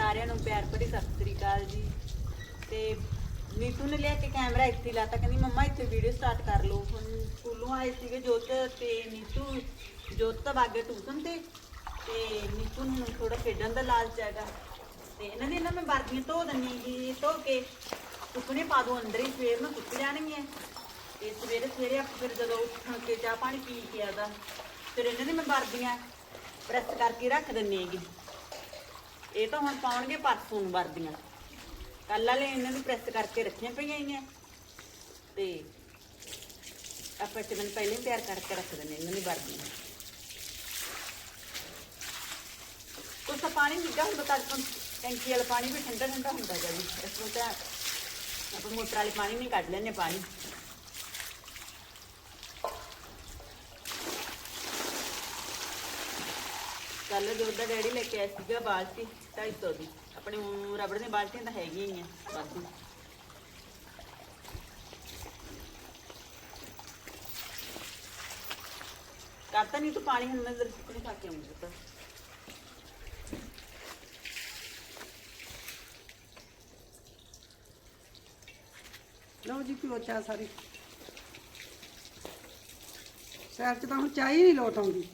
ਸਾਰਿਆਂ ਨੂੰ ਪਿਆਰ ਭਰੀ ਸਤਿ ਸ੍ਰੀ ਅਕਾਲ ਜੀ। ਤੇ ਨੀਤੂ ਨੇ ਲਿਆ ਕੇ ਕੈਮਰਾ ਇੱਥੇ ਹੀ ਲਾਤਾ, ਕਹਿੰਦੀ, ਮੰਮਾ, ਇੱਥੇ ਵੀਡੀਓ ਸਟਾਰਟ ਕਰ ਲਓ। ਹੁਣ ਸਕੂਲੋਂ ਆਏ ਸੀਗੇ ਜੋਤ ਤੇ ਨੀਤੂ। ਜੋਤ ਤਾਂ ਬਾਗੇ ਟੂਸ਼ਨ ਤੇ ਤੇ ਨੀਤੂ ਨੂੰ ਥੋੜਾ ਖੇਡਣ ਦਾ ਲਾਲਚ ਹੈਗਾ। ਤੇ ਇਹਨਾਂ ਦੀ ਨਾ ਮੈਂ ਵਰਦੀਆਂ ਧੋ ਦਿੰਨੀ ਜੀ ਧੋ ਕੇ ਸੁੱਕਣੇ ਪਾ ਦੋ ਅੰਦਰ ਹੀ, ਸਵੇਰ ਨੂੰ ਸੁੱਕ ਜਾਣਗੀਆਂ। ਤੇ ਸਵੇਰੇ ਸਵੇਰੇ ਆਪ ਫਿਰ ਜਦੋਂ ਉੱਠਣ ਕੇ ਚਾਹ ਪਾਣੀ ਪੀ ਕੇ ਆਦਾ, ਫਿਰ ਇਹਨਾਂ ਨੇ ਮੈਂ ਵਰਦੀਆਂ ਪ੍ਰੈਸ ਕਰਕੇ ਰੱਖ ਦਿੰਨੀ ਹੈਗੀ। ਇਹ ਤਾਂ ਹੁਣ ਪਾਉਣਗੇ ਪਰਸੋਂ ਨੂੰ ਵਰਦੀਆਂ। ਕੱਲ ਵਾਲੇ ਇਹਨਾਂ ਨੂੰ ਪ੍ਰੈਸ ਕਰਕੇ ਰੱਖੀਆਂ ਪਈਆਂ ਹੈਗੀਆਂ ਤੇ ਆਪਾਂ ਤੇ ਮੈਨੂੰ ਪਹਿਲਾਂ ਹੀ ਤਿਆਰ ਕਰਕੇ ਰੱਖ ਦਿੰਦੇ ਇਹਨਾਂ ਦੀ ਵਰਦੀਆਂ। ਉਸ ਤਾਂ ਪਾਣੀ ਨਿੱਘਾ ਹੁੰਦਾ ਤਾਂ ਟੈਂਕੀ ਵਾਲਾ ਪਾਣੀ ਵੀ ਠੰਡਾ ਠੰਡਾ ਹੁੰਦਾ ਜੀ ਇਸ ਨੂੰ ਤਾਂ ਆਪਾਂ ਮੋਟਰ ਵਾਲੇ ਪਾਣੀ ਨਹੀਂ ਕੱਢ ਲੈਣੇ ਪਾਣੀ। ਕੱਲ ਦੁੱਧ ਦਾ ਡੈਡੀ ਲੈ ਕੇ ਆਇਆ ਸੀਗਾ ਬਾਲਟੀ 250 ਦੀ। ਆਪਣੇ ਊਂ ਰਬੜ ਦੀਆਂ ਬਾਲਟੀਆਂ ਤਾਂ ਹੈਗੀਆਂ ਹੀ ਆ ਵਾਧੂ ਕਰਤਾ ਨਹੀਂ ਤੂੰ ਪਾਣੀ, ਹੁਣ ਮੈਂ ਜ਼ਰਾ ਸੁੱਕਣੇ ਪਾ ਕੇ ਆਉਂਗੀ ਤਾਂ ਲਓ ਜੀ ਪੀਓ ਚਾਹ ਸਾਰੀ। ਸ਼ਹਿਰ ਚ ਤਾਂ ਹੁਣ ਚਾਹ ਹੀ ਨਹੀਂ ਲੋਟ ਆਉਂਦੀ।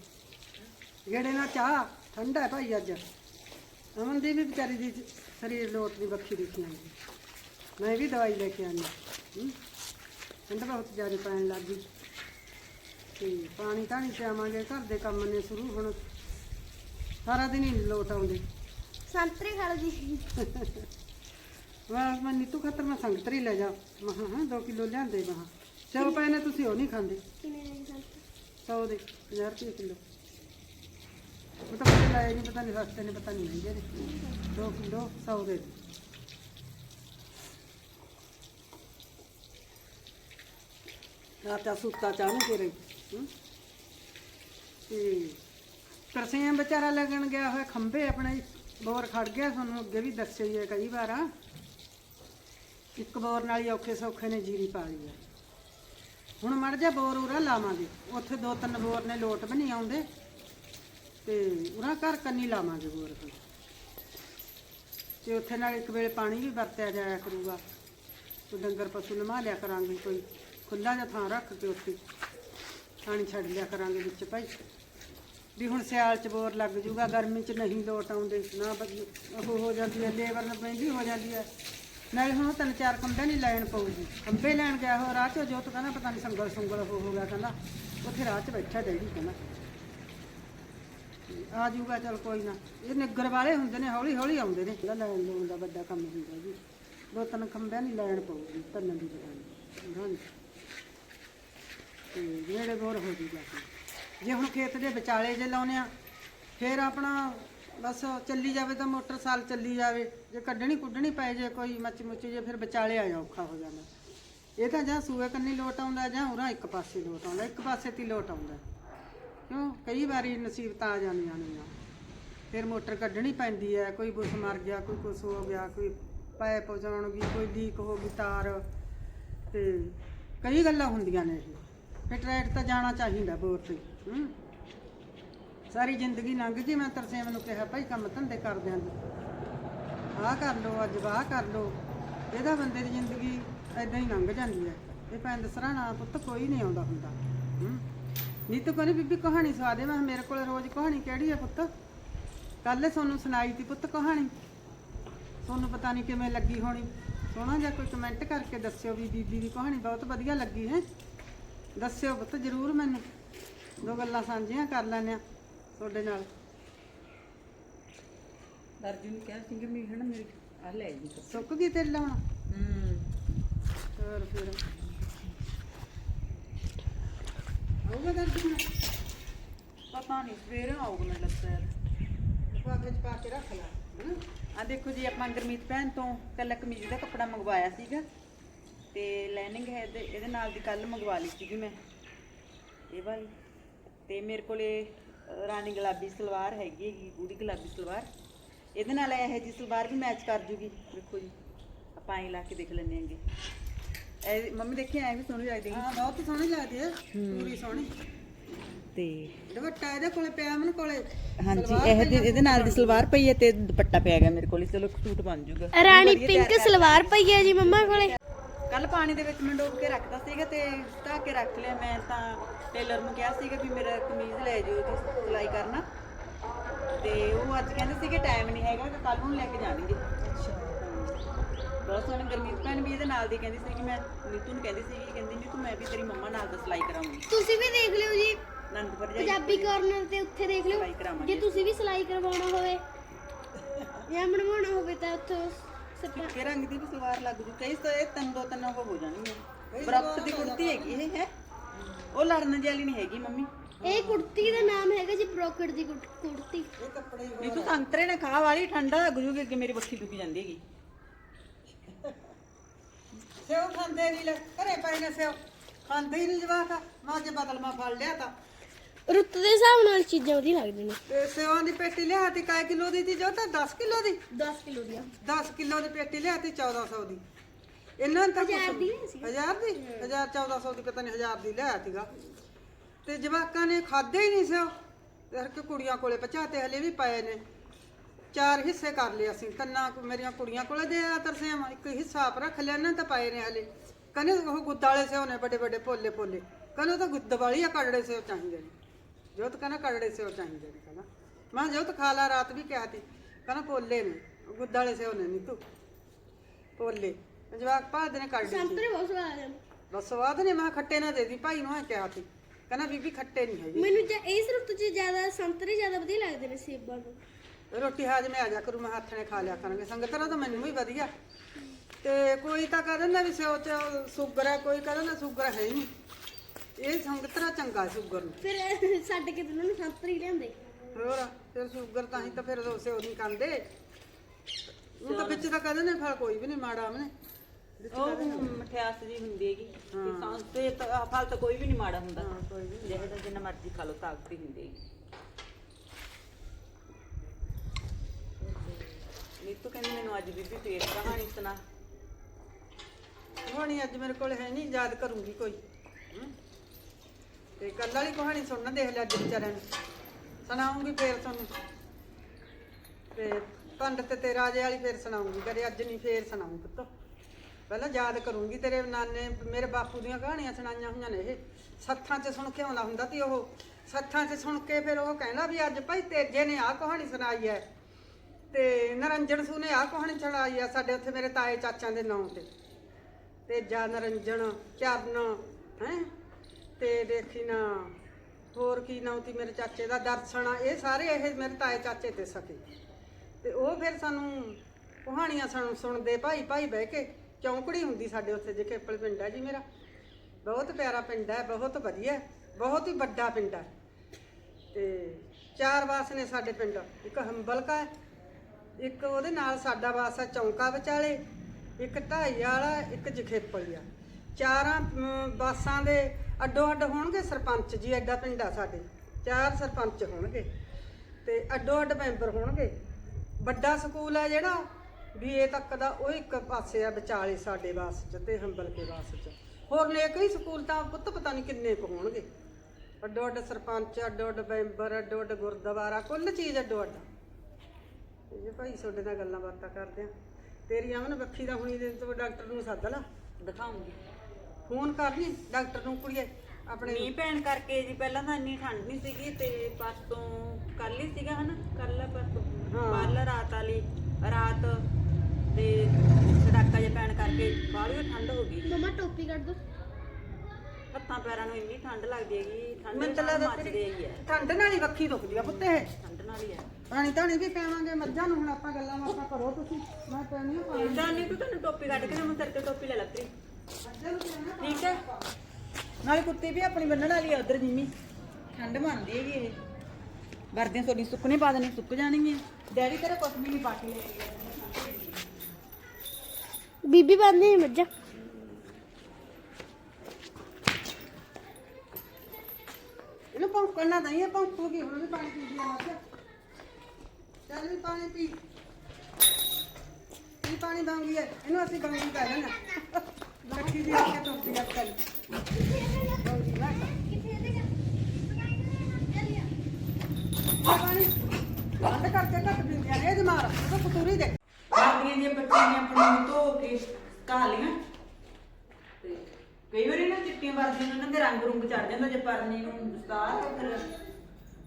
ਗੇੜੇ ਨਾਲ ਚਾਹ ਠੰਡਾ ਹੈ ਭਾਈ ਅੱਜ। ਅਮਨ ਦੀ ਵੀ ਵਿਚਾਰੀ ਦੀ ਸਰੀਰ ਲੋਟ ਦੀ ਬੱਖੀ ਦੇਖੀ ਆਂਦੀ ਮੈਂ ਵੀ ਦਵਾਈ ਲੈ ਕੇ ਆਣੀ ਹੂੰ। ਠੰਡ ਬਹੁਤ ਜ਼ਿਆਦਾ ਪੈਣ ਲੱਗ ਗਈ। ਤੇ ਪਾਣੀ ਤਾਂ ਨਹੀਂ ਪਿਆਵਾਂਗੇ ਘਰ ਦੇ ਕੰਮ ਨੇ ਸ਼ੁਰੂ ਹੁਣ। ਸਾਰਾ ਦਿਨ ਹੀ ਲੋਟ ਆਉਂਦੇ। ਸੰਤਰੇ ਖਾ ਜੀ। ਮੈਂ ਮੈਂ ਨੀਤੂ ਖਾਤਰ ਮੈਂ ਸੰਗਤਰੀ ਲੈ ਜਾ। ਮਹਾ ਹਾਂ 2 ਕਿਲੋ ਲਿਆਂਦੇ ਮਹਾ ਚਲੋ ਪਏ ਨੇ ਤੁਸੀਂ ਉਹ ਨਹੀਂ ਖਾਂਦੇ। ਕਿੰਨੇ ਨੇ ਸੰਤਰੇ? 100 ਦੇ 50 ਰੁਪਏ ਕਿਲੋ। ਉਹ ਤਾਂ ਕੋਈ ਲਾਇਆ ਨਹੀਂ ਪਤਾ ਨਹੀਂ ਸਸਤੇ ਨੇ, ਪਤਾ ਨਹੀਂ ਮਹਿੰਗੇ ਨੇ। 2 ਕਿਲੋ 100 ਦੇ। ਆਟਾ ਸੁੱਤਾ ਚਾਹ ਕੇ ਰਹੀ ਤੇ ਤਰਸੇਮ ਵਿਚਾਰਾ ਲੱਗਣ ਗਿਆ ਹੋਇਆ, ਖੰਭੇ ਆਪਣੇ ਬੋਰ ਖੜ ਗਿਆ, ਤੁਹਾਨੂੰ ਅੱਗੇ ਵੀ ਦੱਸਿਆ ਹੀ ਹੈ ਕਈ ਵਾਰ। ਇੱਕ ਬੋਰ ਨਾਲ ਹੀ ਔਖੇ ਸੌਖੇ ਨੇ, ਜੀਰੀ ਪਾ ਲਈ ਹੈ। ਹੁਣ ਮੜ ਜਾ ਬੋਰ ਉਰਾ ਲਾਵਾਂਗੇ। ਉੱਥੇ ਦੋ ਤਿੰਨ ਬੋਰ ਨੇ, ਲੋਟ ਵੀ ਨਹੀਂ ਆਉਂਦੇ। ਤੇ ਉਹਨਾਂ ਘਰ ਕੰਨੀ ਲਾਵਾਂਗੇ ਬੋਰ ਹੁਣ ਤੇ ਉੱਥੇ ਨਾਲ ਇੱਕ ਵੇਲੇ ਪਾਣੀ ਵੀ ਵਰਤਿਆ ਜਾਇਆ ਕਰੂਗਾ। ਕੋਈ ਡੰਗਰ ਪਸ਼ੂ ਨਮਾ ਲਿਆ ਕਰਾਂਗੇ ਕੋਈ। ਖੁੱਲਾ ਜਿਹਾ ਥਾਂ ਰੱਖ ਕੇ ਉੱਥੇ ਪਾਣੀ ਛੱਡ ਲਿਆ ਕਰਾਂਗੇ ਵਿੱਚ ਭਾਈ। ਵੀ ਹੁਣ ਸਿਆਲ ਚ ਬੋਰ ਲੱਗ ਜੂਗਾ, ਗਰਮੀ ਚ ਨਹੀਂ ਲੋਟ ਆਉਂਦੇ। ਨਾ ਬਦ- ਉਹ ਹੋ ਜਾਂਦੀ ਹੈ, ਲੇਬਰ ਨੂੰ ਮਹਿੰਗੀ ਹੋ ਜਾਂਦੀ ਹੈ। ਨਾਲੇ ਹੁਣ ਤਿੰਨ ਚਾਰ ਕੰਬੇ ਨਹੀਂ ਲੈਣ ਪਊਗੀ। ਕੰਬੇ ਲੈਣ ਗਿਆ ਹੋ ਰਾਹ ਚ ਜੋਤ ਕਹਿੰਦਾ, ਪਤਾ ਨਹੀਂ ਸੰਗਲ ਸੰਗਲ ਹੋ ਹੋ ਗਿਆ, ਕਹਿੰਦਾ। ਉੱਥੇ ਰਾਹ ਚ ਬੈਠਾ ਡੈਡੀ ਕਹਿੰਦਾ। ਆ ਜੂਗਾ, ਚਲ ਕੋਈ ਨਾ। ਇਹ ਨਿੱਗਰ ਵਾਲੇ ਹੁੰਦੇ ਨੇ ਹੌਲੀ ਹੌਲੀ ਆਉਂਦੇ ਨੇ। ਇਹਦਾ ਲੈਣ ਲੋਣ ਦਾ ਵੱਡਾ ਕੰਮ ਹੁੰਦਾ ਜੀ। ਦੋ ਤਿੰਨ ਕੰਬਿਆਂ ਨਹੀਂ ਲੈਣ ਪਊਗੀ, ਤੰਨ ਦੀ ਦੁਕਾਨ ਉਹਨਾਂ ਤੇ ਜਿਹੜੇ ਬੋਰ ਹੋ ਜੂਗਾ ਜੇ। ਹੁਣ ਖੇਤ ਦੇ ਵਿਚਾਲੇ ਜੇ ਲਾਉਨੇ ਆ, ਫਿਰ ਆਪਣਾ ਬਸ ਚੱਲੀ ਜਾਵੇ ਤਾਂ ਮੋਟਰ ਸਾਲ ਚੱਲੀ ਜਾਵੇ। ਜੇ ਕੱਢਣੀ ਕੁੱਢਣੀ ਪੈ ਜੇ ਕੋਈ ਮੱਚ ਮੁੱਚ ਜੇ, ਫਿਰ ਵਿਚਾਲੇ ਆ ਜਾ, ਔਖਾ ਹੋ ਜਾਂਦਾ। ਇਹ ਤਾਂ ਜਾਂ ਸੂਏ ਕੰਨੀ ਲੋਟ ਆਉਂਦਾ ਜਾਂ ਉਰਾ ਇੱਕ ਪਾਸੇ ਲੋਟ ਆਉਂਦਾ, ਇੱਕ ਪਾਸੇ ਤੇ ਲੋਟ ਆਉਂਦਾ। ਕਈ ਵਾਰੀ ਨਸੀਬਤਾਂ ਆ ਜਾਂਦੀਆਂ ਨੇ। ਫਿਰ ਮੋਟਰ ਕੱਢਣੀ ਪੈਂਦੀ ਹੈ, ਕੋਈ ਬੁਸ ਮਰ ਗਿਆ, ਕੋਈ ਕੁਛ ਹੋ ਗਿਆ, ਕੋਈ ਪਾਇਪ ਪਹੁੰਚਾਉਣਗੀ ਕੋਈ ਲੀਕ ਹੋ ਗਈ ਤਾਰ ਤੇ ਕਈ ਗੱਲਾਂ ਹੁੰਦੀਆਂ ਨੇ ਇਹ। ਫਿਰ ਟਰੈਕ ਤਾਂ ਜਾਣਾ ਚਾਹੀਦਾ ਬੋਰ ਤੇ, ਹੂੰ। ਸਾਰੀ ਜ਼ਿੰਦਗੀ ਲੰਘ ਗਈ, ਮੈਂ ਤਰਸੇਮ ਨੂੰ ਕਿਹਾ, ਭਾਈ ਕੰਮ ਧੰਦੇ ਕਰਦਿਆਂ ਦੀ ਆਹ ਕਰ ਲੋ ਅੱਜ ਆਹ ਕਰ ਲੋ ਇਹਦਾ ਬੰਦੇ ਦੀ ਜ਼ਿੰਦਗੀ ਐਦਾਂ ਹੀ ਲੰਘ ਜਾਂਦੀ ਹੈ। ਇਹ ਪੈਂਦ ਨਾ ਪੁੱਤ, ਕੋਈ ਨਹੀਂ ਆਉਂਦਾ ਹੁੰਦਾ, ਹੂੰ। ਨੀਤੂ ਕਹਿੰਦੀ ਬੀਬੀ ਕਹਾਣੀ ਸੁਣਾ ਦੇ ਮੈਂ ਕਿਹਾ ਮੇਰੇ ਕੋਲ ਰੋਜ਼ ਕਹਾਣੀ ਕਿਹੜੀ ਹੈ ਪੁੱਤ? ਕੱਲ ਤੁਹਾਨੂੰ ਸੁਣਾਈ ਤੀ ਪੁੱਤ ਕਹਾਣੀ। ਤੁਹਾਨੂੰ ਪਤਾ ਨਹੀਂ ਕਿਵੇਂ ਲੱਗੀ ਹੋਣੀ। ਸੋਹਣਾ ਜਿਹਾ ਕੋਈ ਕਮੈਂਟ ਕਰਕੇ ਦੱਸਿਓ ਵੀ ਬੀਬੀ ਦੀ ਕਹਾਣੀ ਬਹੁਤ ਵਧੀਆ ਲੱਗੀ ਹੈ। ਦੱਸਿਓ ਪੁੱਤ ਜ਼ਰੂਰ ਮੈਨੂੰ। ਦੋ ਗੱਲਾਂ ਸਾਂਝੀਆਂ ਕਰ ਲੈਣੇ ਆ ਤੁਹਾਡੇ ਨਾਲ। ਦਰਜੀ ਨੂੰ ਕਿਹਾ ਸੀ ਕਿ ਮੈਂ ਹਣ ਮੇਰੀ ਆ ਲੈ ਜੀ। ਸੁੱਕ ਗਈ ਤੇਲ ਲਾਉਣਾ ਹੂੰ। ਹੋਰ ਫਿਰ? ਆਊਗਾ ਦਰਦ ਨੂੰ ਪਤਾ ਨਹੀਂ ਸਵੇਰੇ ਆਊਗਾ ਮੈਨੂੰ ਲੱਗਦਾ ਯਾਰ। ਲਿਫਾਫੇ 'ਚ ਪਾ ਕੇ ਰੱਖ ਲੈ ਹਨਾ? ਆ ਦੇਖੋ ਜੀ ਆਪਾਂ ਗਰਮੀਤ ਭੈਣ ਤੋਂ ਕੱਲ ਕਮੀਜ਼ ਦਾ ਕੱਪੜਾ ਮੰਗਵਾਇਆ ਸੀਗਾ। ਤੇ ਲਾਈਨਿੰਗ ਹੈ ਇਹਦੇ ਇਹਦੇ ਨਾਲ ਦੀ ਕੱਲ ਮੰਗਵਾ ਲਈ ਸੀਗੀ ਮੈਂ। ਇਹ ਵਾਲੀ। ਤੇ ਮੇਰੇ ਕੋਲੇ ਅ, ਰਾਣੀ ਗੁਲਾਬੀ ਸਲਵਾਰ ਹੈਗੀ ਹੈਗੀ ਗੂੜੀ ਗੁਲਾਬੀ ਸਲਵਾਰ। ਇਹਦੇ ਨਾਲ ਇਹ ਜੀ ਸਲਵਾਰ ਵੀ ਮੈਚ ਕਰ ਜੂਗੀ। ਦੇਖੋ ਜੀ ਆਪਾਂ ਐਂ ਲਾ ਕੇ ਦੇਖ ਲੈਂਦੇ ਆਂਗੇ ਇਹ ਮੰਮੀ ਦੇਖੀ ਐ ਵੀ ਸੋਹਣੀ ਲੱਗਦੀ ਹਾਂ ਬਹੁਤ ਸੋਹਣੀ ਲੱਗਦੀ ਹੈ। ਪੂਰੀ ਸੋਹਣੀ। ਤੇ ਦੁਪੱਟਾ ਇਹਦੇ ਕੋਲੇ ਪਿਆ ਅਮਨ ਕੋਲੇ। ਹਾਂਜੀ ਇਹ ਤੇ- ਇਹਦੇ ਨਾਲ ਦੀ ਸਲਵਾਰ ਪਈ ਹੈ ਤੇ ਦੁਪੱਟਾ ਪਿਆ ਗਿਆ ਮੇਰੇ ਕੋਲ ਚਲੋ ਸੂਟ ਬਣ ਜਾਊਗਾ। ਰਾਣੀ ਪਿੰਕ ਸਲਵਾਰ ਪਈ ਹੈ ਜੀ ਮੰਮਾ ਕੋਲੇ। ਕੱਲ ਪਾਣੀ ਦੇ ਵਿੱਚ ਮੈਂ ਡੋਬ ਕੇ ਰੱਖਦਾ ਸੀਗਾ ਤੇ ਧਾ ਕੇ ਰੱਖ ਲਿਆ ਮੈਂ ਤਾਂ ਟੇਲਰ ਨੂੰ ਕਿਹਾ ਸੀਗਾ ਵੀ ਮੇਰਾ ਕਮੀਜ਼ ਲੈ ਜਿਓ ਜੀ ਸਿਲਾਈ ਕਰਨਾ। ਤੇ ਉਹ ਅੱਜ ਕਹਿੰਦੇ ਸੀਗੇ ਟਾਈਮ ਨਹੀਂ ਹੈਗਾ ਕਿ ਕੱਲ ਨੂੰ ਲੈ ਕੇ ਜਾਣਗੇ। ਬਹੁਤ ਸੋਹਣੀ ਗਰਮੀਤ ਭੈਣ ਵੀ ਇਹਦੇ ਨਾਲ ਦੀ ਕਹਿੰਦੀ ਸੀ ਕਿ ਮੈਂ ਨੀਤੂ ਨੂੰ ਕਹਿੰਦੀ ਸੀ ਕਹਿੰਦੀ ਨੀਤੂ ਮੈਂ ਵੀ ਤੇਰੀ ਮੰਮਾ ਨਾਲ ਦਾ ਸਿਲਾਈ ਕਰਾਉਂਗੀ। ਤੁਸੀਂ ਵੀ ਦੇਖ ਲਿਓ ਜੀ ਨੰਦਪੁਰ ਜਾਈ ਪੰਜਾਬੀ ਕਾਰਨਰ ਤੇ ਉੱਥੇ ਦੇਖ ਲਿਓ ਕਰਾਵਾਂਗੇ। ਜੇ ਤੁਸੀਂ ਵੀ ਸਿਲਾਈ ਕਰਵਾਉਣਾ ਹੋਵੇ ਜਾਂ ਬਣਵਾਉਣਾ ਹੋਵੇ ਤਾਂ ਉੱਥੇ ਸੱਟਾ ਕਿ ਰੰਗ ਦੀ ਵੀ ਸਲਵਾਰ ਲੱਗ ਜੂ ਕਈ ਸੋ ਇਹ ਤਿੰਨ ਦੋ ਤਿੰਨ ਉਹ ਹੋ ਜਾਣਗੀਆਂ। ਬਰਫਤ ਦੀ ਕੁੜਤੀ ਹੈਗੀ ਇਹ ਹੈ? ਉਹ ਲੜਨ ਵਾਲੀ ਨਹੀਂ ਹੈਗੀ ਮੰਮੀ। ਇਹ ਕੁੜਤੀ ਦਾ ਨਾਮ ਹੈਗਾ ਜੀ ਬ੍ਰੋਕਟ ਦੀ ਕੁੜ- ਕੁੜਤੀ। ਇਹ ਕੱਪੜੇ ਨਹੀਂ ਤੂੰ ਸੰਤਰੇ ਨੇ ਖਾ ਵਾਲੀ ਠੰਡਾ ਲੱਗ ਜੂਗੀ ਅੱਗੇ ਮੇਰੀ ਬੱਖੀ ਦੁਖੀ ਜਾਂਦੀ ਹੈਗੀ। ਸਿਓ ਖਾਂਦੇ ਨਹੀਂ ਲੈ ਘਰੇ ਪਏ ਨੇ ਸਿਓ। ਖਾਂਦੇ ਹੀ ਨਹੀਂ ਜਵਾਕ ਮਾਂ ਕੇ ਬਦਲ ਮਾ ਫੜ ਲਿਆ ਤਾਂ। ਰੁੱਤ ਦੇ ਹਿਸਾਬ ਨਾਲ ਚੀਜ਼ਾਂ ਵਧੀਆ ਲੱਗਦੀਆਂ ਨੇ। ਤੇ ਸਿਓਆਂ ਦੀ ਪੇਟੀ ਲਿਆਤੀ ਕਾਇ ਕਿਲੋ ਦੀ ਸੀ ਜੋ ਤਾਂ 10 ਕਿਲੋ ਦੀ? 10 ਕਿਲੋ ਦੀਆਂ। 10 ਕਿਲੋ ਦੀ ਪੇਟੀ ਲਿਆਤੀ 1400 ਦੀ। ਇਹਨਾਂ ਨੂੰ ਤਾਂ ਹਜ਼ਾਰ ਦੀ ਸੀ। ਹਜ਼ਾਰ ਦੀ? 1000 1400 ਦੀ ਪਤਾ ਨਹੀਂ ਹਜ਼ਾਰ ਦੀ ਲਿਆ ਸੀਗਾ ਤੇ ਜਵਾਕਾਂ ਨੇ ਖਾਦੇ ਹੀ ਨਹੀਂ ਸਿਓ। ਫਿਰ ਕਿ ਕੁੜੀਆਂ ਕੋਲੇ ਪਚਾਤੇ ਹਲੇ ਵੀ ਪਏ ਨੇ। ਚਾਰ ਹਿੱਸੇ ਕਰ ਲਏ ਅਸੀਂ ਕੰਨਾਂ ਕੋ- ਮੇਰੀਆਂ ਕੁੜੀਆਂ ਕੋਲੇ ਦੇ ਆ ਤਰਸੇਮ ਇੱਕ ਹਿੱਸਾ ਆਪ ਰੱਖ ਲਿਆ ਨਾ ਤਾਂ ਪਏ ਨੇ ਹਲੇ। ਕਹਿੰਦੇ ਉਹ ਗੁੱਦ ਵਾਲੇ ਸਿਓ ਨੇ ਵੱਡੇ ਵੱਡੇ ਪੋਲੇ ਪੋਲੇ ਕਹਿੰਦੇ ਉਹ ਤਾਂ ਗੁੱਦ ਵਾਲੀ ਆ ਕੜੜੇ ਸਿਓ ਚਾਹੀਦੇ ਨੇ। ਜੋਤ ਕਹਿੰਦਾ ਕੜੜੇ ਸਿਓ ਚਾਹੀਦੇ ਨੇ ਕਹਿੰਦਾ। ਮੈਂ ਜੋਤ ਖਾ ਲਾ ਰਾਤ ਵੀ ਕਿਹਾ ਤੀ। ਕਹਿੰਦਾ ਪੋਲੇ ਨੇ ਗੁੱਦ ਵਾਲੇ ਸਿਓ ਨੇ ਨੀ ਤੂੰ ਪੋਲੇ ਜਵਾਕ ਭਾਦੇ ਨੇ ਸੀ। ਸੰਤਰੇ ਬਹੁਤ ਸਵਾਦ ਆ। ਬਸ ਸਵਾਦ ਨੇ ਮੈਂ ਖੱਟੇ ਨਾ ਦੇ ਦੀ ਭਾਈ ਨੂੰ ਆ ਕਿਹਾ ਤੀ। ਕਹਿੰਦਾ ਬੀਬੀ ਖੱਟੇ ਨਹੀਂ ਹੈਗੇ। ਮੈਨੂੰ ਜਾਂ ਇਸ ਰੁੱਤ 'ਚ ਜ਼ਿਆਦਾ ਸੰਤਰੇ ਜ਼ਿਆਦਾ ਵਧੀਆ ਲੱਗਦੇ ਨੇ ਸੇਬਾਂ ਤੋਂ ਰੋਟੀ ਹਾਜ਼ਮੇ ਆ ਜਾ ਕਰੂ ਮੈਂ ਹੱਥ ਨੇ ਖਾ ਲਿਆ ਕਰਾਂਗੇ ਸੰਗਤਰਾ ਤਾਂ ਮੈਨੂੰ ਵੀ ਵਧੀਆ। ਤੇ ਕੋਈ ਤਾਂ ਕਹਿ ਦਿੰਦਾ ਵੀ ਚ ਸ਼ੂਗਰ ਹੈ ਕੋਈ ਕਹਿੰਦਾ ਨਾ ਸ਼ੂਗਰ ਹੈ ਨਹੀਂ। ਇਹ ਸੰਗਤਰਾ ਚੰਗਾ ਸ਼ੂਗਰ ਨੂੰ। ਫਿਰ ਛੱਡ ਕੇ ਦੋਨਾਂ ਨੂੰ ਸੰਤਰੇ ਹੀ ਲਿਆਂਦੇ। ਹੋਰ ਫਿਰ ਸ਼ੂਗਰ ਤਾਂ ਹੀ ਤਾਂ ਫਿਰ ਉਹ ਸਿਓ ਨਹੀਂ ਖਾਂਦੇ। ਉਹ ਤਾਂ ਵਿੱਚ ਤਾਂ ਕਹਿੰਦੇ ਨੇ ਫਲ ਕੋਈ ਵੀ ਨਹੀਂ ਮਾੜਾ ਮਨੇ ਉਹ ਮਠਿਆਸ ਜੀ ਹੁੰਦੀ ਹੈਗੀ। ਤੇ ਸੰਤੇ ਤਾਂ ਫਲ ਤਾਂ ਕੋਈ ਵੀ ਨਹੀਂ ਮਾੜਾ ਹੁੰਦਾ। ਕੋਈ ਵੀ ਜਿਹੇ ਦਾ ਜਿੰਨਾ ਮਰਜ਼ੀ ਖਾ ਲਓ ਤਾਕਤ ਹੀ ਹੁੰਦੀ ਹੈਗੀ ਨੀਤੂ ਕਹਿੰਦੀ ਮੈਨੂੰ ਅੱਜ ਬੀਬੀ ਫੇਰ ਕਹਾਣੀ ਸੁਣਾ। ਕਹਾਣੀ ਅੱਜ ਮੇਰੇ ਕੋਲ ਹੈ ਨਹੀਂ ਯਾਦ ਕਰੂੰਗੀ ਕੋਈ। ਹਮ। ਤੇ ਕੱਲ ਵਾਲੀ ਕਹਾਣੀ ਸੁਣਨ ਦੇਖ ਲਿਆ ਅੱਜ ਵਿਚਾਰਿਆਂ ਨੂੰ। ਸੁਣਾਉਂਗੀ ਫੇਰ ਤੁਹਾਨੂੰ। ਤੇ ਪੰਡਤ ਤੇ ਰਾਜੇ ਵਾਲੀ ਫੇਰ ਸੁਣਾਉਂਗੀ, ਕਦੇ ਅੱਜ ਨਹੀਂ ਫੇਰ ਸੁਣਾਉਂ ਪੁੱਤ। ਪਹਿਲਾਂ ਯਾਦ ਕਰੂੰਗੀ ਤੇਰੇ ਨਾਨੇ, ਮੇਰੇ ਬਾਪੂ ਦੀਆਂ ਕਹਾਣੀਆਂ ਸੁਣਾਈਆਂ ਹੋਈਆਂ ਨੇ ਇਹ। ਸੱਥਾਂ 'ਚ ਸੁਣ ਕੇ ਆਉਂਦਾ ਹੁੰਦਾ ਸੀ ਉਹ। ਸੱਥਾਂ 'ਚ ਸੁਣ ਕੇ ਫਿਰ ਉਹ ਕਹਿੰਦਾ ਵੀ ਅੱਜ ਭਾਈ ਤੇਜੇ ਨੇ ਆਹ ਕਹਾਣੀ ਸੁਣਾਈ ਹੈ। ਤੇ ਨਰੰਜਨ ਸੂ ਨੇ ਆਹ ਕਹਾਣੀ ਸੁਣਾਈ ਆ ਸਾਡੇ ਉੱਥੇ ਮੇਰੇ ਤਾਏ ਚਾਚਾਂ ਦੇ ਨਾਂ ਤੇ। ਤੇਜਾ ਨਰੰਜਨ ਚਰਨ, ਹੈ? ਤੇ ਦੇਖੀ ਨਾ, ਹੋਰ ਕੀ ਨਾਂ ਤੀ ਮੇਰੇ ਚਾਚੇ ਦਾ? ਦਰਸ਼ਨ ਆ, ਇਹ ਸਾਰੇ ਇਹ ਮੇਰੇ ਤਾਏ ਚਾਚੇ ਤੇ ਸਕੇ। ਤੇ ਉਹ ਫਿਰ ਸਾਨੂੰ ਕਹਾਣੀਆਂ ਸੁਣ, ਸੁਣਦੇ, ਭਾਈ ਭਾਈ ਬਹਿ ਕੇ ਚੌਂਕੜੀ ਹੁੰਦੀ ਸਾਡੇ ਉੱਥੇ ਜੇ ਖੇਪਲ ਪਿੰਡ ਹੈ ਜੀ ਮੇਰਾ। ਬਹੁਤ ਪਿਆਰਾ ਪਿੰਡ ਹੈ, ਬਹੁਤ ਵਧੀਆ, ਬਹੁਤ ਹੀ ਵੱਡਾ ਪਿੰਡ ਹੈ। ਤੇ ਚਾਰ ਵਾਸ ਨੇ ਸਾਡੇ ਪਿੰਡ, ਇੱਕ ਹੰਬਲਕਾ ਹੈ ਇੱਕ ਉਹਦੇ ਨਾਲ ਸਾਡਾ ਵਾਸ ਹੈ ਚੌਂਕਾ ਵਿਚਾਲੇ ਇੱਕ ਢਾਈ ਵਾਲਾ ਇੱਕ ਜਖੇਪਲੀ ਆ। ਚਾਰਾਂ ਅਮ, ਬਾਸਾਂ ਦੇ ਅੱਡੋ ਅੱਡ ਹੋਣਗੇ ਸਰਪੰਚ ਜੀ ਐਡਾ ਪਿੰਡ ਆ ਸਾਡੇ। ਚਾਰ ਸਰਪੰਚ ਹੋਣਗੇ ਤੇ ਅੱਡੋ ਅੱਡ ਮੈਂਬਰ ਹੋਣਗੇ। ਵੱਡਾ ਸਕੂਲ ਆ ਜਿਹੜਾ ਬੀਏ ਤੱਕ ਦਾ ਉਹ ਇੱਕ ਪਾਸੇ ਆ ਵਿਚਾਲੇ ਸਾਡੇ ਵਾਸ ਚ ਤੇ ਹੰਬਲਕੇ ਵਾਸ ਚ। ਹੋਰ ਨੇ ਕਈ ਸਕੂਲ ਤਾਂ ਪੁੱਤ ਪਤਾ ਨਹੀਂ ਕਿੰਨੇ ਕੁ ਹੋਣਗੇ। ਅੱਡੋ ਅੱਡ ਸਰਪੰਚ ਅੱਡੋ ਅੱਡ ਮੈਂਬਰ ਅੱਡੋ ਅੱਡ ਗੁਰਦੁਆਰਾ ਕੁੱਲ ਚੀਜ਼ ਅੱਡੋ ਅੱਡ ਇਹ ਭਾਈ ਤੁਹਾਡੇ ਨਾਲ ਗੱਲਾਂ ਬਾਤਾਂ ਕਰਦੇ ਆ ਤੇਰੀ ਅਮਨ ਬੱਖੀ ਦਾ ਹੁਣੀ ਦੇ ਤੋਂ ਡਾਕਟਰ ਨੂੰ ਸੱਦ ਲਾ। ਦਿਖਾਉਂਗੀ। ਫੋਨ ਕਰਨੀ ਡਾਕਟਰ ਨੂੰ ਕੁੜੀਏ ਆਪਣੇ ਮੀਂਹ ਪੈਣ ਕਰਕੇ ਜੀ ਪਹਿਲਾਂ ਤਾਂ ਇੰਨੀ ਠੰਡ ਨਹੀਂ ਸੀਗੀ ਤੇ ਪਰਸੋਂ ਕੱਲ ਹੀ ਸੀਗਾ ਹਨਾ? ਕੱਲ ਪਰਸੋਂ। ਹਾਂ। ਕੱਲ ਰਾਤ ਵਾਲੀ ਰਾਤ ਤੇ ਸੜਾਕਾ ਜੇ ਪੈਣ ਕਰਕੇ ਬਾਹਲੀ ਠੰਡ ਹੋ ਗਈ। ਮਮਾ ਟੋਪੀ ਕੱਢ ਦੋ। ਹੱਥਾਂ ਪੈਰਾਂ ਨੂੰ ਇੰਨੀ ਠੰਡ ਲੱਗਦੀ ਹੈਗੀ ਠੰਡ ਮੈਨੂੰ ਤਾਂ ਨਾਲ ਲੱਗਦਾ ਮੱਚਦੇ ਹੀ ਹੈ। ਠੰਡ ਨਾਲ ਹੀ ਬੱਖੀ ਦੁਖਦੀ ਆ ਪੁੱਤੇ ਇਹ। ਠੰਡ ਨਾਲ ਹੀ ਹੈ। ਪਾਣੀ ਧਾਣੀ ਵੀ ਪਿਆਵਾਂਗੇ ਮੱਝਾਂ ਨੂੰ ਹੁਣ ਆਪਾਂ ਗੱਲਾਂ ਬਾਤਾਂ ਕਰੋ ਤੁਸੀਂ। ਮੈਂ ਪੈਣੀ ਪਾਣੀ ਇਦਾਂ ਨਹੀਂ ਤੂੰ ਤੈਨੂੰ ਟੋਪੀ ਕੱਢ ਕੇ ਮੈਂ ਸਿਰ ਤੇ ਟੋਪੀ ਲੈ ਲੱਤਰੀ ਮੱਝਾਂ ਨੂੰ ਪਿਆਣਾ ਠੀਕ ਹੈ। ਨਾਲੇ ਕੁੱਤੀ ਵੀ ਆਪਣੀ ਬੰਨਣ ਵਾਲੀ ਆ ਉਧਰ ਜਿੰਮੀ। ਠੰਡ ਮੰਨਦੀ ਹੈਗੀ ਇਹ। ਵਰਦੀਆਂ ਤੁਹਾਡੀ ਸੁੱਕਣੇ ਪਾ ਦੇਣੀ ਸੁੱਕ ਜਾਣਗੀਆਂ। ਡੈਡੀ ਤੇਰਾ ਕੁਛ ਵੀ ਨਹੀਂ ਪਾ ਕੇ ਲੈ ਗਿਆ। ਬੀਬੀ ਬੰਦੀ ਨਹੀਂ ਮੱਝਾਂ। ਇਹਨੂੰ ਭੌਂਕਣਾ ਨਹੀਂ ਹੈ ਭੌਂਕੂਗੀ ਹੁਣ ਵੀ ਪਾਣੀ ਪੀਂਦੀ ਆ ਮੱਝ ਚੱਲ ਵੀ ਪਾਣੀ ਪੀ। ਕੀ ਪਾਣੀ ਦਾਂਗੀ ਇਹਨੂੰ ਅਸੀਂ ਗੰਗੀ ਕਹਿ ਲੈਣਾ। ਲੱਖੀ ਦੀ ਆ ਕੇ ਤੁਰਦੀ ਆ ਚੱਲ ਗੰਗੀ ਨਾ ਪਾਣੀ ਬੰਦ ਕਰਕੇ ਘੱਟ ਪੀਂਦੀਆਂ ਨੇ ਇਹਦੇ ਮਾਰ ਉਹ ਕਤੂਰੀ ਦੇ ਬਾਦੀਆਂ ਦੀਆਂ ਬੱਚੀਆਂ ਨੇ ਧੋ ਕੇ ਧਾ ਲੀਆਂ। ਤੇ ਕਈ ਵਾਰੀ ਨਾ ਚਿੱਟੀਆਂ ਵਰਦੀਆਂ ਨੂੰ ਇਹਨਾਂ ਦੇ ਰੰਗ ਰੁੰਗ ਚੜ ਜਾਂਦਾ ਜੇ ਪਰਨੀ ਨੂੰ ਦਸਤਾਰ ਤੇ ਫਿਰ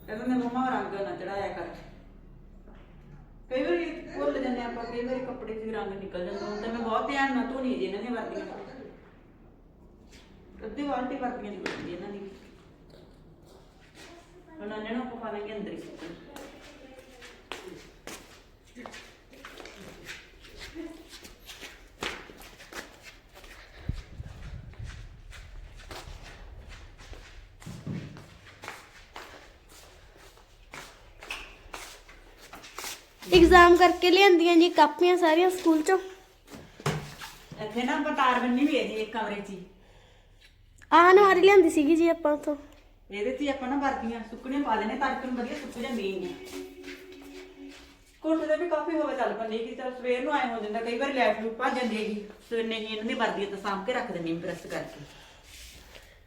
ਕਹਿੰਦੇ ਨੇ ਮੰਮਾ ਰੰਗ ਨਾ ਚੜਾਇਆ ਕਰ। ਕਈ ਵਾਰੀ ਭੁੱਲ ਜਾਂਦੇ ਆਪਾਂ, ਕਈ ਵਾਰੀ ਕੱਪੜੇ 'ਚ ਵੀ ਰੰਗ ਨਿਕਲ ਜਾਂਦਾ ਹੁਣ ਮੈਂ ਬਹੁਤ ਧਿਆਨ ਨਾਲ ਧੋਣੀ ਜੀ ਇਹਨਾਂ ਦੀਆਂ ਵਰਦੀਆਂ। ਅੱਧੀ ਵਾਲਟੀ ਵਰਦੀਆਂ ਨਿਕਲਦੀ ਇਹਨਾਂ ਦੀ। ਹੁਣ ਇਹਨਾਂ ਨੂੰ ਆਪਾਂ ਪਾ ਲਾਂਗੇ ਅੰਦਰ ਹੀ। ਐਗਜ਼ਾਮ ਕਰਕੇ ਲਿਆਂਦੀਆਂ ਜੀ ਕਾਪੀਆਂ ਸਾਰੀਆਂ ਸਕੂਲ ਚੋਂ। ਇੱਥੇ ਨਾ ਆਪਾਂ ਤਾਰ ਬੰਨੀ ਵੀ ਹੈ ਜੀ ਇੱਕ ਕਮਰੇ 'ਚ ਹੀ। ਆਹ ਨਵਾਰੀ ਲਿਆਂਦੀ ਸੀਗੀ ਜੀ ਆਪਾਂ ਉੱਥੋਂ। ਇਹਦੇ 'ਚ ਹੀ ਆਪਾਂ ਨਾ ਵਰਦੀਆਂ ਸੁੱਕਣੀਆਂ ਪਾ ਦੇਣੇ ਤੜਕੇ ਨੂੰ ਵਧੀਆ ਸੁੱਕ ਜਾਂਦੀਆਂ ਕੋਠੇ ਤੇ ਵੀ ਕਾਫੀ ਹੋਵੇ ਚੱਲ ਪੰਨੀ ਕਿ ਚੱਲ ਸਵੇਰ ਨੂੰ ਆਏ ਹੋ ਜਾਂਦਾ ਕਈ ਵਾਰ ਲੈਟ ਲੂਟ ਭੱਜ ਜਾਂਦੀ ਹੈਗੀ। ਸਵੇਰ ਨਹੀਂ ਇਹਨਾਂ ਦੀ ਵਰਦੀਆਂ ਤਾਂ ਸਾਂਭ ਕੇ ਰੱਖ ਦਿੰਦੀ ਪ੍ਰੈਸ ਕਰਕੇ।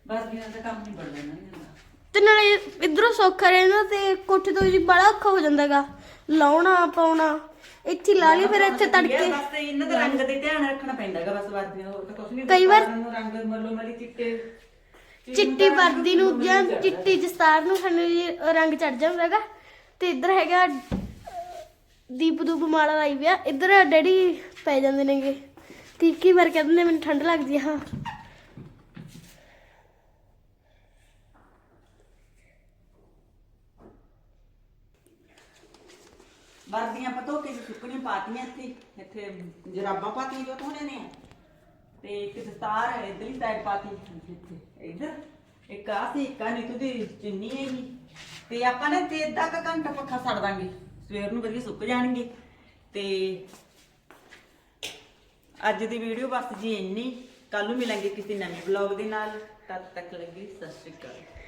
ਵਰਦੀਆਂ ਦਾ ਕੰਮ ਨਹੀਂ ਬਣਦਾ ਇਹਨਾਂ ਦਾ। ਤੇ ਨਾਲੇ ਇਧਰੋਂ ਸੌਖਾ ਰਹਿੰਦਾ ਤੇ ਕੋਠੇ ਤੋਂ ਜੀ ਬੜਾ ਔਖਾ ਹੋ ਜਾਂਦਾਗਾ। ਲਾਉਣਾ ਪਾਉਣਾ ਇੱਥੇ ਲਾ ਲਈ ਫਿਰ ਇੱਥੇ ਤੜਕੇ। ਬਸ ਇਹਨਾਂ ਦੇ ਰੰਗ ਦੇ ਧਿਆਨ ਰੱਖਣਾ ਪੈਂਦਾਗਾ ਬਸ ਵਰਦੀਆਂ ਹੋਰ ਤਾਂ ਕੁਝ ਨਹੀਂ ਕਈ ਵਾਰ- ਰੰਗ ਮੱਲੋ ਮਲੀ ਚਿੱਟੇ। ਚਿੱਟੀ ਵਰਦੀ ਨੂੰ ਜਾਂ ਚਿੱਟੀ ਦਸਤਾਰ ਨੂੰ ਸਾਨੂੰ ਜੀ ਰੰਗ ਚੜ ਜਾਂਦਾਗਾ। ਤੇ ਇੱਧਰ ਹੈਗਾ ਦੀਪ ਦੂਪ ਮਾਲਾ ਲਾਈ ਵਿਆ। ਇੱਧਰ ਡੈਡੀ ਪੈ ਜਾਂਦੇ ਨੇਗੇ। ਕੀ ਕੀ ਵਾਰ ਕਹਿੰਦੇ ਨੇ ਮੈਨੂੰ ਠੰਡ ਲੱਗਦੀ ਆ ਹਾਂ। ਵਰਦੀਆਂ ਪਤੋ ਕਿ ਸੁੱਕਣੀਆਂ ਪਾਤੀਆਂ ਇੱਥੇ ਇੱਥੇ ਜਰਾਬਾਂ ਪਾਤੀਆਂ ਜੋ ਧੋਣੇ ਨੇ ਤੇ ਇੱਕ ਦਸਤਾਰ ਇਧਰਲੀ ਸਾਈਡ ਪਾਤੀ ਇੱਥੇ, ਇਧਰ। ਇੱਕ ਆ ਸੀ, ਇੱਕ ਆ ਨੀਤੂ ਦੀ ਚੁੰਨੀ ਹੈਗੀ ਤੇ ਆਪਾਂ ਨੇ ਤੇ ਅੱਧਾ ਕੁ ਘੰਟਾ ਪੱਖਾ ਛੱਡ ਦਾਂਗੇ, ਸਵੇਰ ਨੂੰ ਵਧੀਆ ਸੁੱਕ ਜਾਣਗੇ। ਤੇ ਅੱਜ ਦੀ ਵੀਡੀਓ ਬਸ ਜੀ ਇੰਨੀ। ਕੱਲ ਨੂੰ ਮਿਲਾਂਗੇ ਕਿਸੇ ਨਵੇਂ ਵਲੌਗ ਦੇ ਨਾਲ। ਤਦ ਤੱਕ ਲੱਗੀ, ਸਤਿ ਸ਼੍ਰੀ ਅਕਾਲ।